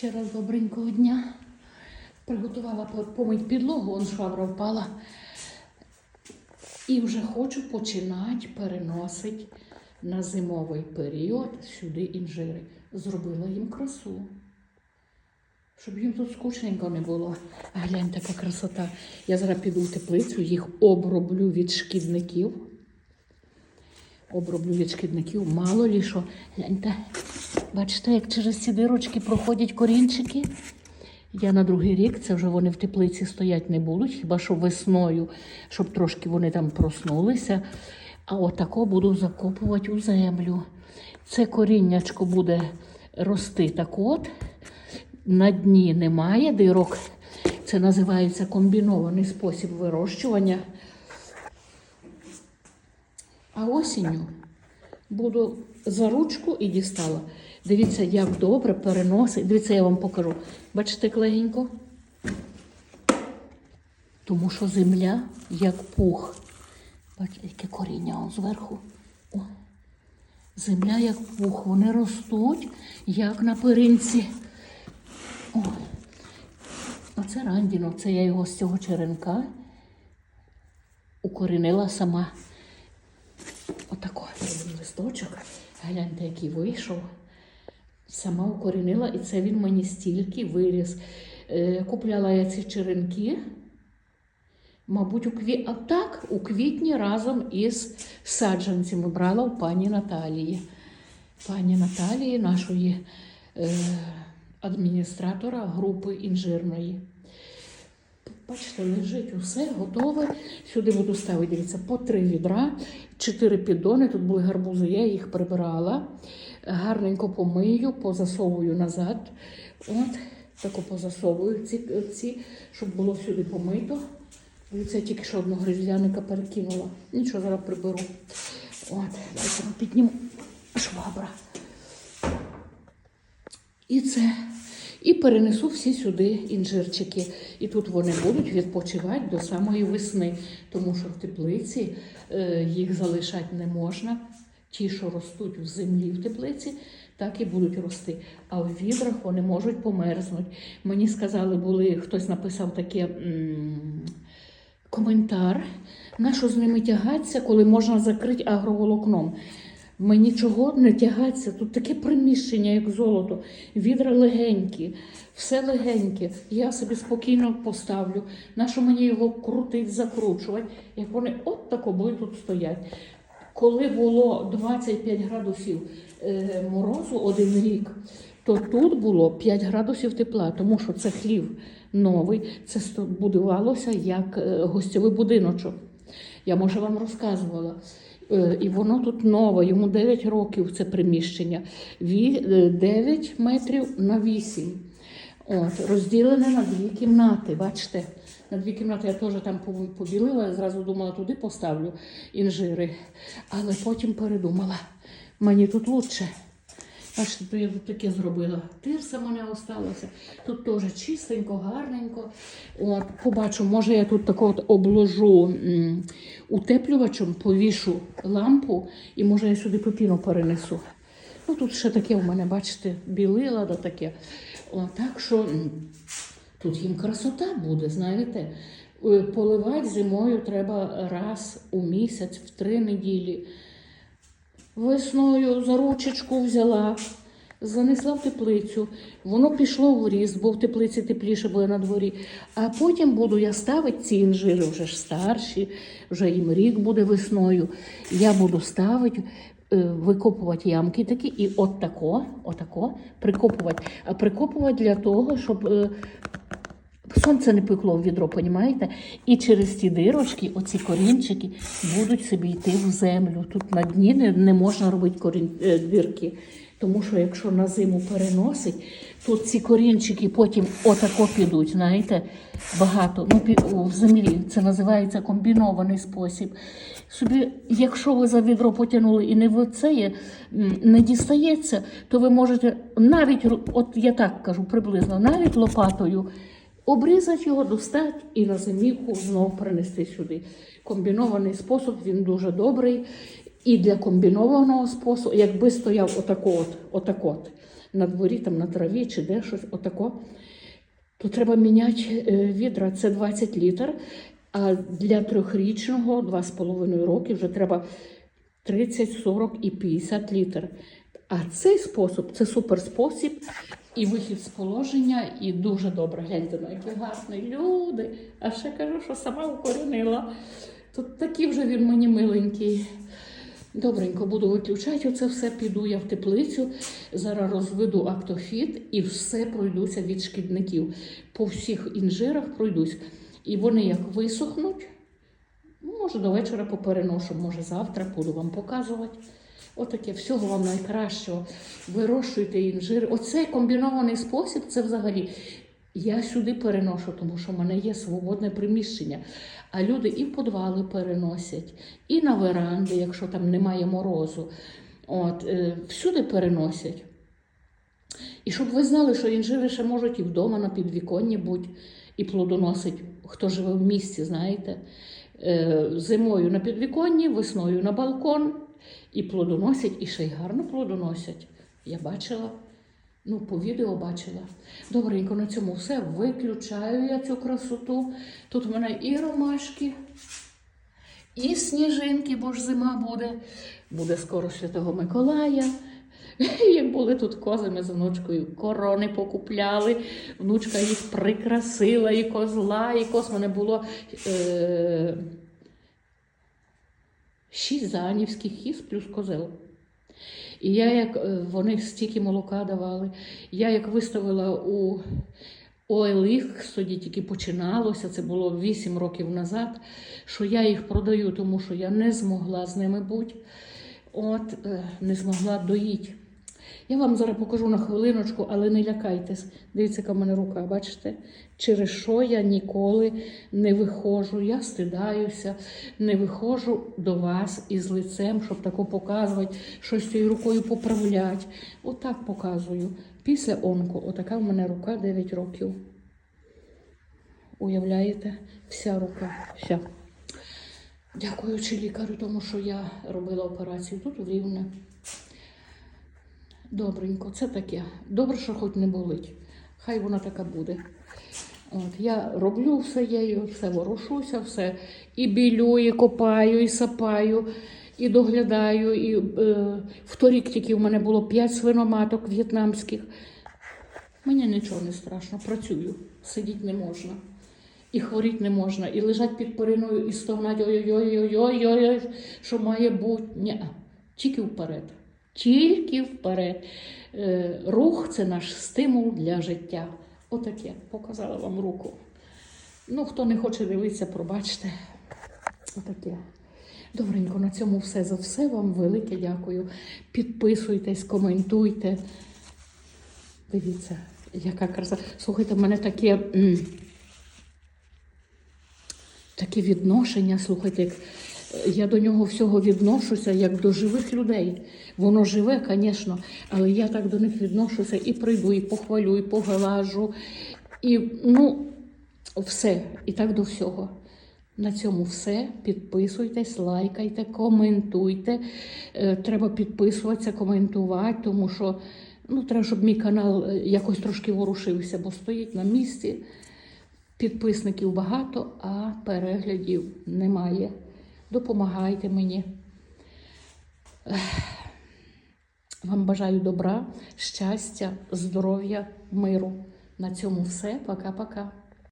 Ще раз добренького дня. Приготувала помить підлогу, он швабра впала. І вже хочу починати переносити на зимовий період сюди інжири. Зробила їм красу. Щоб їм тут скучненько не було. Глянь, така красота. Я зараз піду в теплицю, їх оброблю від шкідників. Оброблю від шкідників. Мало лі що. Гляньте, бачите, як через ці дирочки проходять корінчики. Я на другий рік, це вже вони в теплиці стоять не будуть, хіба що весною, щоб трошки вони там проснулися. А отако буду закопувати у землю. Це коріннячко буде рости так от. На дні немає дирок. Це називається комбінований спосіб вирощування. А осінню буду за ручку і дістала. Дивіться, як добре переносить. Дивіться, я вам покажу. Бачите, як легенько? Тому що земля як пух. Бачите, яке коріння он зверху. О. Земля як пух. Вони ростуть, як на перинці. О. Оце рандіно, це я його з цього черенка укорінила сама. Отако один листочок. Гляньте, який вийшов. Сама укорінила, і це він мені стільки виріс. Е, купляла я ці черенки. Мабуть, у кві... а так, у квітні разом із саджанцями брала у пані Наталії. Пані Наталії, нашої е, адміністратора групи інжирної. Бачите, лежить усе готове. Сюди буду ставити, дивіться, по три відра, чотири піддони. Тут були гарбузи, я їх прибирала. Гарненько помию, позасовую назад. От, тако позасовую ці, ці, щоб було сюди помито. Дивіться, я тільки що одного гризляника перекинула. Нічого, зараз приберу. От, дайте підніму швабра. І це. І перенесу всі сюди інжирчики. І тут вони будуть відпочивати до самої весни, тому що в теплиці е, їх залишати не можна. Ті, що ростуть в землі в теплиці, так і будуть рости. А в відрах вони можуть померзнути. Мені сказали, були, хтось написав таке коментар, на що з ними тягатися, коли можна закрити агроволокном. Ми нічого не тягатися. Тут таке приміщення, як золото, відра легенькі, все легеньке. Я собі спокійно поставлю. Нащо мені його крутить, закручувати, як вони от тако будуть тут стоять. Коли було 25 градусів е, морозу один рік, то тут було 5 градусів тепла, тому що це хлів новий, це будувалося як е, гостьовий будиночок. Я може вам розказувала. Е, І воно тут нове, йому 9 років це приміщення. Е, 9 метрів на 8. От, розділене на дві кімнати. Бачите, на дві кімнати я теж там поділила, зразу думала, туди поставлю інжири. Але потім передумала, мені тут лучше. Бачите, я таке зробила. Тирса мене осталося. Тут теж чистенько, гарненько. От, побачу, може я тут тако от обложу утеплювачем, повішу лампу і може я сюди пепіну перенесу. Ну тут ще таке у мене, бачите, білила да таке. О, так що тут їм красота буде, знаєте. Е, Поливати зимою треба раз у місяць, в три неділі. Весною за ручечку взяла, занесла в теплицю. Воно пішло в ріст, бо в теплиці тепліше було на дворі. А потім буду я ставити ці інжири вже ж старші, вже їм рік буде весною. Я буду ставити, е, викопувати ямки такі і от тако, отако прикопувати. А прикопувати для того, щоб. Сонце не пекло в відро, понімаєте? І через ті дирочки, оці корінчики, будуть собі йти в землю. Тут на дні не, не можна робити корін, е, дирки. Тому що якщо на зиму переносить, то ці корінчики потім отако підуть, знаєте, багато. Ну, в землі це називається комбінований спосіб. Собі, якщо ви за відро потягнули і не в це не дістається, то ви можете навіть, от я так кажу приблизно, навіть лопатою обрізати його, достати і на зимівку знову принести сюди. Комбінований спосіб, він дуже добрий. І для комбінованого способу, якби стояв отако от, отак от, на дворі, там на траві чи де щось, отако, то треба міняти е, відра. Це 20 літр. А для трьохрічного 2,5 роки вже треба 30, 40 і 50 літр. А цей спосіб це супер спосіб і вихід з положення, і дуже добре. Гляньте, ну які гарні люди. А ще кажу, що сама укорінила. Тут такий вже він мені миленький. Добренько, буду виключати оце все, піду я в теплицю, зараз розведу актофіт і все пройдуся від шкідників. По всіх інжирах пройдусь. І вони як висохнуть, ну, може до вечора попереношу, може завтра буду вам показувати. Отаке, всього вам найкращого. Вирощуйте інжир. Оцей комбінований спосіб це взагалі. Я сюди переношу, тому що в мене є свободне приміщення. А люди і в подвали переносять, і на веранди, якщо там немає морозу. От, е, всюди переносять. І щоб ви знали, що інжири ще можуть і вдома на підвіконні бути, і плодоносить, хто живе в місті, знаєте. Е, Зимою на підвіконні, весною на балкон, і плодоносять, і ще й гарно плодоносять. Я бачила, ну, по відео бачила. Добренько, на цьому все. Виключаю я цю красоту. Тут в мене і ромашки, і сніжинки, бо ж зима буде. Буде скоро Святого Миколая. Як були тут кози, ми з внучкою корони покупляли. Внучка їх прикрасила, і козла, і коз. Мене було е- шість занівських хіз плюс козел. І я як е, вони стільки молока давали, я як виставила у Оелих, тоді тільки починалося, це було 8 років назад, що я їх продаю, тому що я не змогла з ними бути, от е, не змогла доїти. Я вам зараз покажу на хвилиночку, але не лякайтесь. Дивіться, яка в мене рука, бачите? Через що я ніколи не виходжу. Я стидаюся, не виходжу до вас із лицем, щоб тако показувати, щось цією рукою поправляти. Отак показую. Після онко, отака в мене рука 9 років. Уявляєте? Вся рука. Вся. Дякуючи лікарю, тому що я робила операцію тут в Рівне. Добренько, це таке. Добре, що хоч не болить. Хай вона така буде. От, я роблю все її, все ворушуся, все і білю, і копаю, і сапаю, і доглядаю. І, е, в торік тільки в мене було 5 свиноматок в'єтнамських. Мені нічого не страшно, працюю, сидіти не можна. І хворіти не можна, і лежать під периною, і стогнать ой-ой-ой-ой-ой, що має бути. Ні, тільки вперед. Тільки вперед. Е, рух це наш стимул для життя. Отаке, показала вам руку. Ну, хто не хоче дивитися, пробачте. Отаке. Добренько, на цьому все за все. Вам велике дякую. Підписуйтесь, коментуйте. Дивіться, яка краса. Слухайте, в мене таке. таке відношення, слухайте, як я до нього всього відношуся як до живих людей. Воно живе, звісно, але я так до них відношуся і прийду, і похвалю, і поглажу, і ну, все, і так до всього. На цьому все. Підписуйтесь, лайкайте, коментуйте. Е, Треба підписуватися, коментувати, тому що ну, треба, щоб мій канал е, якось трошки ворушився, бо стоїть на місці. Підписників багато, а переглядів немає. Допомагайте мені. Вам бажаю добра, щастя, здоров'я, миру. На цьому все. Пока-пока.